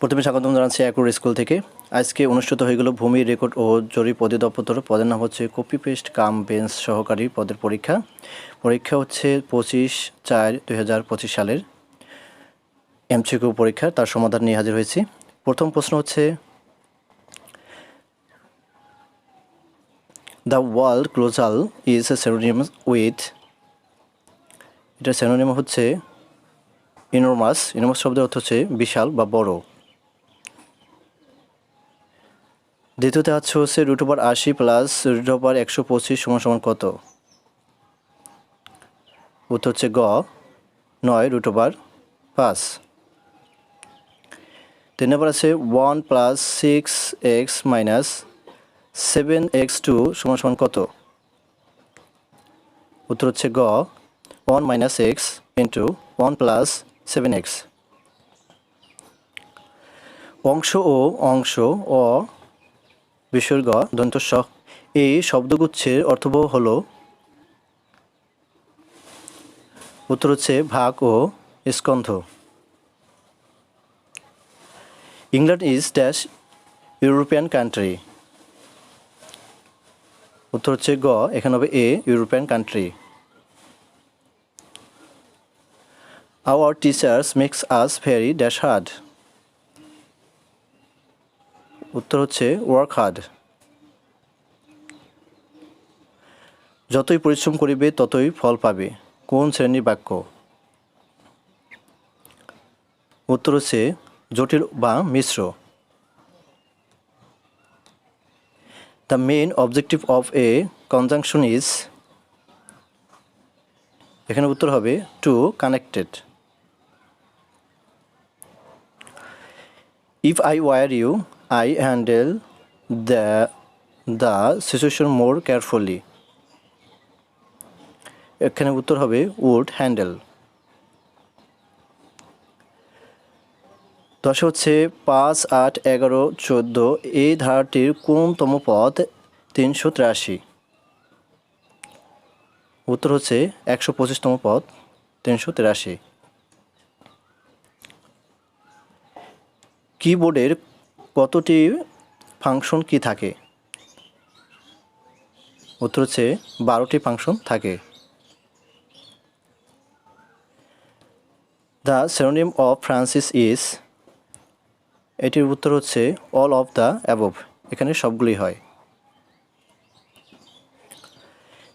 প্রথমে স্বাগতম জানাচ্ছি অ্যাকুর স্কুল থেকে। আজকে অনুষ্ঠিত হয়ে গেল ভূমি রেকর্ড ও জরিপ অধিদপ্তর। পদের নাম হচ্ছে কপি পেস্ট কাম বেঞ্চ সহকারী পদের পরীক্ষা। পরীক্ষা হচ্ছে পঁচিশ চার দুই সালের এমসিকিউ পরীক্ষা, তার সমাধান নিয়ে হাজির হয়েছি। প্রথম প্রশ্ন হচ্ছে the world colossal is a synonym with এটা সেরোনিয়াম হচ্ছে ইনোমাস ইনোমাস শব্দের অর্থ হচ্ছে বিশাল বা বড়। দ্বিতীয়তে আছে হচ্ছে রুট ওভার আশি প্লাস রুট ওভার একশো পঁচিশ সমান সমান কত? উত্তর হচ্ছে গ, নয় রুট ওভার পাঁচ। তিন নম্বর আছে one plus six x minus seven x two সমান সমান কত? উত্তর হচ্ছে গ one minus x into one plus seven x অংশ ও অংশ, অ বিসর্গ, দন্তস্ব। এই শব্দগুচ্ছের অর্থবহ হল উত্তর হচ্ছে ভাগ ও স্কন্ধ। England is dash European country. উত্তর হচ্ছে গ, এখানে হবে a, European country. Our teachers makes us very dash hard উত্তর হচ্ছে ওয়ার্ক হার্ড যতই পরিশ্রম করিবে ততই ফল পাবে। কোন শ্রেণির বাক্য? উত্তর হচ্ছে জটিল বা মিশ্র। The main objective of a conjunction is এখানে উত্তর হবে to connected if I were you, I handle the the situation more carefully. এখানে উত্তর হবে উড হ্যান্ডেল দশ হচ্ছে পাঁচ আট এগারো চোদ্দ এই ধারাটির কোনতম পদ? তিনশো তিরাশি। উত্তর হচ্ছে একশো পঁচিশতম পদ, তিনশো তিরাশি। কিবোর্ডের কতটি ফাংশন কি থাকে? উত্তর হচ্ছে বারোটি ফাংশন থাকে। The synonym of Francis is এটির উত্তর হচ্ছে অল অফ দ্য অ্যাবভ এখানে সবগুলি হয়।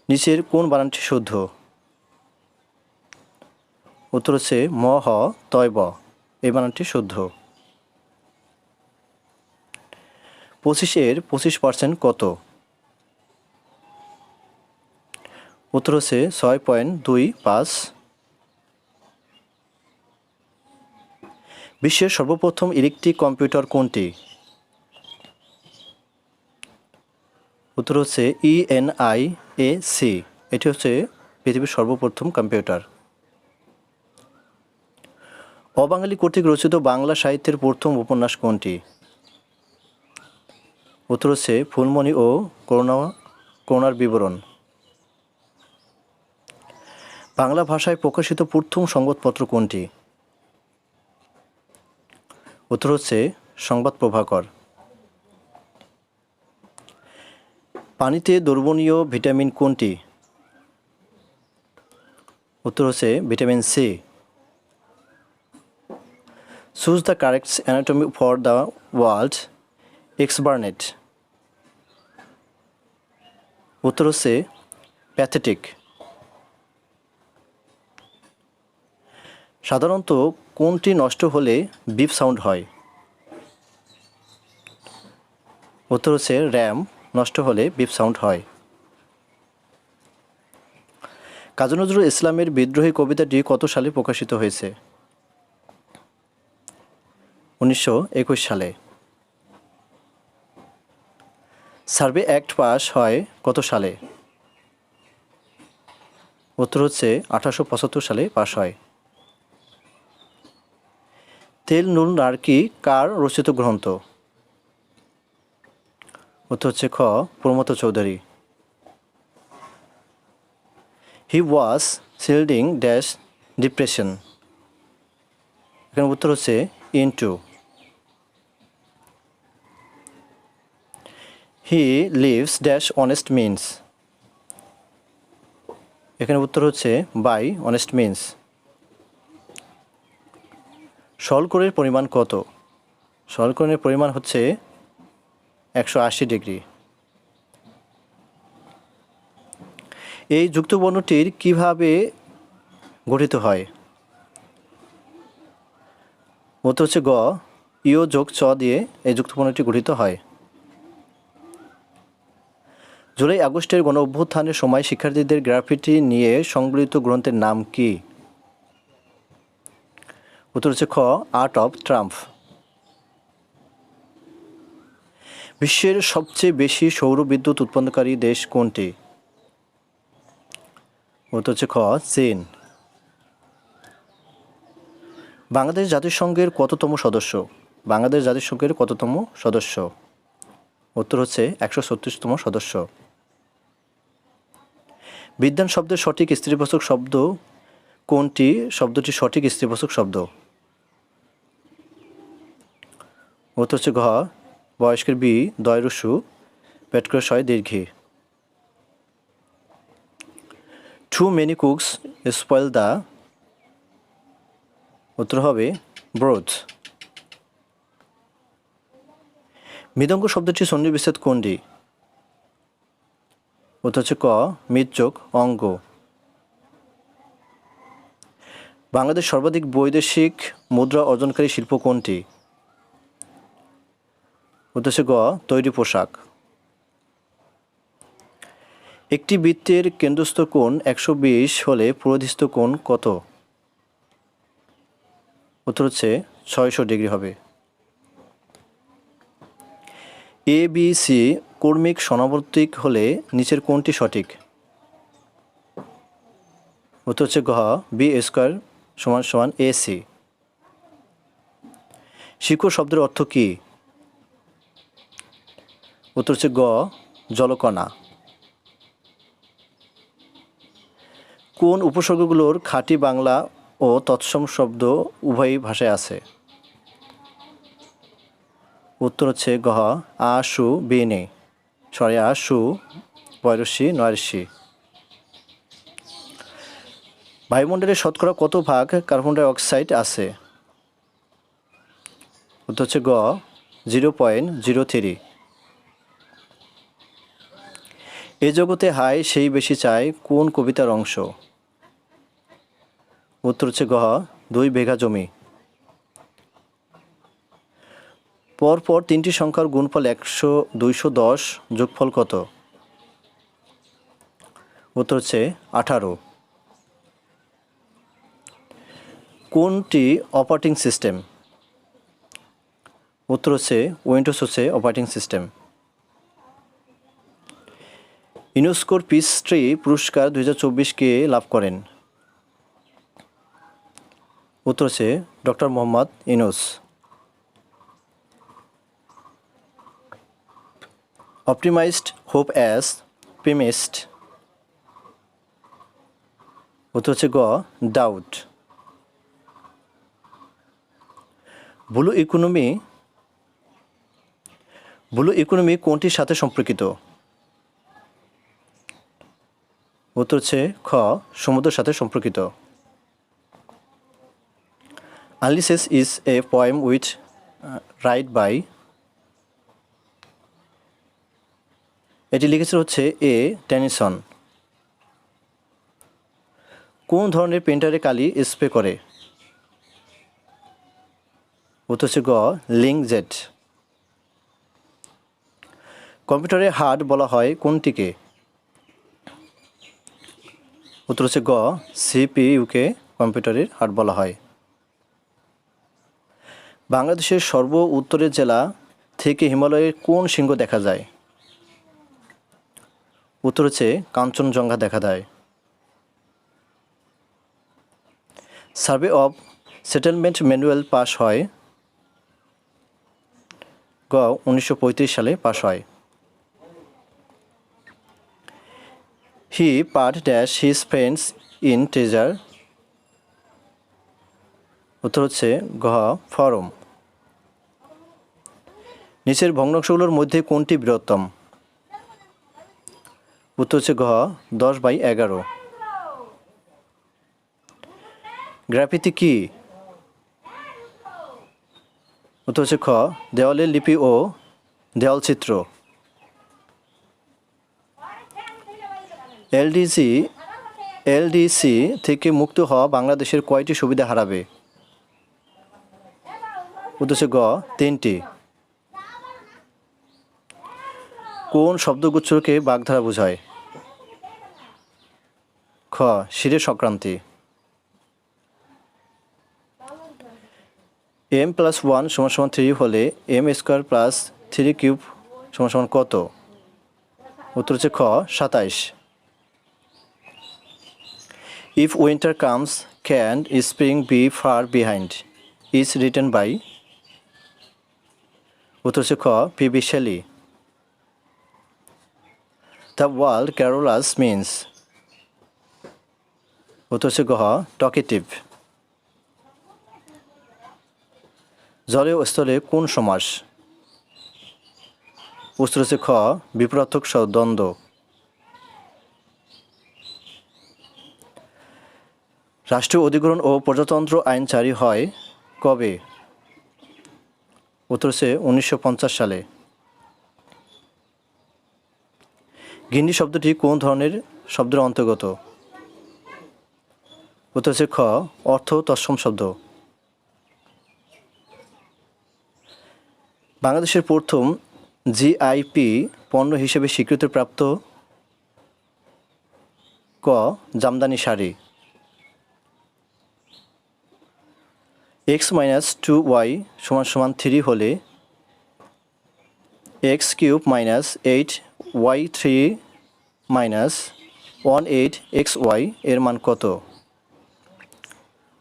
নিচের কোন বানানটি শুদ্ধ? উত্তর হচ্ছে ম, হ তয় ব, এই বানানটি শুদ্ধ। পঁচিশের পঁচিশ পার্সেন্ট কত? উত্তর হচ্ছে ছয় পয়েন্ট দুই পাঁচ। বিশ্বের সর্বপ্রথম ইলেকট্রিক কম্পিউটার কোনটি? উত্তর হচ্ছে ইএনআই এ সি এটি হচ্ছে পৃথিবীর সর্বপ্রথম কম্পিউটার। অবাঙালি কর্তৃক রচিত বাংলা সাহিত্যের প্রথম উপন্যাস কোনটি? উত্তর হচ্ছে ফুলমণি ও করুণা, করুণার বিবরণ। বাংলা ভাষায় প্রকাশিত প্রথম সংবাদপত্র কোনটি? উত্তর হচ্ছে সংবাদ প্রভাকর। পানিতে দ্রবণীয় ভিটামিন কোনটি? উত্তর হচ্ছে vitamin C. Choose the correct antonym for the world exuberant উত্তর হচ্ছে প্যাথেটিক সাধারণত কোনটি নষ্ট হলে বিপ সাউন্ড হয়? উত্তর হচ্ছে র্যাম নষ্ট হলে বিপ সাউন্ড হয়। কাজী নজরুল ইসলামের বিদ্রোহী কবিতাটি কত সালে প্রকাশিত হয়েছে? উনিশশো একুশ সালে। সার্ভে অ্যাক্ট পাস হয় কত সালে? উত্তর হচ্ছে আঠারোশো পঁচাত্তর সালে পাশ হয়। তেল, নুন নারকি কার রচিত গ্রন্থ? উত্তর হচ্ছে খ প্রমত চৌধুরী। হি ওয়াজ সিল্ডিং ড্যাশ ডিপ্রেশন এখানে উত্তর হচ্ছে into he lives dash honest means এখানে উত্তর হচ্ছে বাই অনেস্ট মিনস শলকরের পরিমাণ কত? শলকরের পরিমাণ হচ্ছে একশো আশি ডিগ্রি। এই যুক্তবর্ণটির কীভাবে গঠিত হয়? উত্তর হচ্ছে গ, ইও যোগ চ দিয়ে এই যুক্তবর্ণটি গঠিত হয়। জুলাই আগস্টের গণ অভ্যুত্থানের সময় শিক্ষার্থীদের গ্রাফিটি নিয়ে সংবলিত গ্রন্থের নাম কি? উত্তর হচ্ছে খ আর্ট অফ ট্রাম্প বিশ্বের সবচেয়ে বেশি সৌর বিদ্যুৎ উৎপন্নকারী দেশ কোনটি? উত্তর হচ্ছে খ, চীন. বাংলাদেশ জাতিসংঘের কততম সদস্য? বাংলাদেশ জাতিসংঘের কততম সদস্য? উত্তর হচ্ছে একশো ছত্রিশতম সদস্য। বিদ্যান শব্দের সঠিক স্ত্রীবাচক শব্দ কোনটি? শব্দটি সঠিক স্ত্রীবাচক শব্দ। উত্তর হচ্ছে ঘ, বয়স্কের বি দয়রসু পেটকর শয় দীর্ঘি। Too many cooks spoil the উত্তর হবে ব্রোথ মৃদঙ্গ শব্দটি সন্নিবিচ্ছেদ কোনটি? উত্তর হচ্ছে ক মৃতযোগ অঙ্গ। বাংলাদেশ সর্বাধিক বৈদেশিক মুদ্রা অর্জনকারী শিল্প কোনটি? হচ্ছে গ, তৈরি পোশাক। একটি বৃত্তের কেন্দ্রস্থ কোণ একশো বিশ হলে প্রধিস্থ কোণ কত? উত্তর হচ্ছে ছয়শো ডিগ্রি হবে। এ, বি, সি কর্মিক সমাবর্তিক হলে নিচের কোনটি সঠিক? উত্তর হচ্ছে গ বি স্কোয়ার সমান সমান এ সি শিকড় শব্দের অর্থ কী? উত্তর হচ্ছে গ, জলকণা। কোন উপসর্গগুলোর খাঁটি বাংলা ও তৎসম শব্দ উভয় ভাষায় আছে? উত্তর হচ্ছে গহ আশু বেনে সরি আশু বয়রসি নয়রসি বায়ুমণ্ডলের শতকরা কত ভাগ কার্বন ডাই অক্সাইড আছে? উত্তর হচ্ছে গ, জিরো পয়েন্ট জিরো থ্রি। এ জগতে হায় সেই বেশি চায় কোন কবিতার অংশ? উত্তর হচ্ছে গহ দুই বিঘা জমি। পরপর তিনটি সংখ্যার গুণফল একশো, দুইশো, দশ, যোগফল কত? উত্তর হচ্ছে আঠারো। কোনটি অপারেটিং সিস্টেম উত্তর হচ্ছে উইন্ডোজ হচ্ছে অপারেটিং সিস্টেম ইউনেস্কোর পিস ট্রি পুরস্কার দু চব্বিশকে লাভ করেন। উত্তর হচ্ছে doctor Mohammad Yunus optimised, hope as, premised. উত্তর হচ্ছে গ, doubt. Blue economy blue economy কোনটির সাথে সম্পর্কিত? উত্তর হচ্ছে খ, সমুদ্রের সাথে সম্পর্কিত। আনলিসেস is a poem with right by এটি লিখেছে হচ্ছে এ টেনিসন কোন ধরনের পেন্টারে কালি স্প্রে করে? উত্তর হচ্ছে গ লিঙ্ক জেট কম্পিউটারে হার্ড বলা হয় কোনটিকে? উত্তর হচ্ছে গ, সিপিইউকে কম্পিউটারের হার্ড বলা হয়। বাংলাদেশের সর্ব উত্তরের জেলা থেকে হিমালয়ের কোন সিংহ দেখা যায়? উত্তর হচ্ছে কাঞ্চনজঙ্ঘা দেখা দেয়। Survey of settlement manual pass হয়। গ, উনিশশো পঁয়ত্রিশ সালে পাস হয়। He part dash his friends in treasure. উত্তর হচ্ছে গ ফরম। নিচের ভগ্নাংশগুলোর মধ্যে কোনটি বৃহত্তম? উত্তর হচ্ছে ঘ, দশ বাই এগারো। গ্রাফিতি কি? উত্তর হচ্ছে খ, দেওয়ালের লিপি ও দেওয়াল চিত্র। এলডিসি এলডিসি থেকে মুক্ত হওয়া বাংলাদেশের কয়টি সুবিধা হারাবে? হচ্ছে গ, তিনটি। কোন শব্দগুচ্ছকে বাগধারা বোঝায়? খ, শিরের সংক্রান্তি। এম প্লাস ওয়ান সমান সমান থ্রি হলে M square plus three cube সমান সমান কত? উত্তর হচ্ছে খ, সাতাইশ। If winter comes can spring be far behind is written by উত্তর হচ্ছে খ পি বি শেলি ক্যারোলাস মিন্স উত্তর হচ্ছে গহ টকেটিভ জলে ও স্থলে কোন সমাস হচ্ছে খ বিপরার্থক স- দ্বন্দ্ব রাষ্ট্রীয় অধিগ্রহণ ও প্রজাতন্ত্র আইন জারি হয় কবে উত্তর হচ্ছে উনিশশো সালে গিন্নি শব্দটি কোন ধরনের শব্দের অন্তর্গত? উত্তর হচ্ছে খ, অর্থ তৎসম শব্দ। বাংলাদেশের প্রথম জিআইপি পণ্য হিসেবে স্বীকৃতিপ্রাপ্ত ক, Jamdani sari. X minus two y সমান সমান থ্রি হলে x cube minus eight y three minus one eight x y এর মান কত?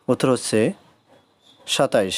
উত্তর হচ্ছে সাতাইশ।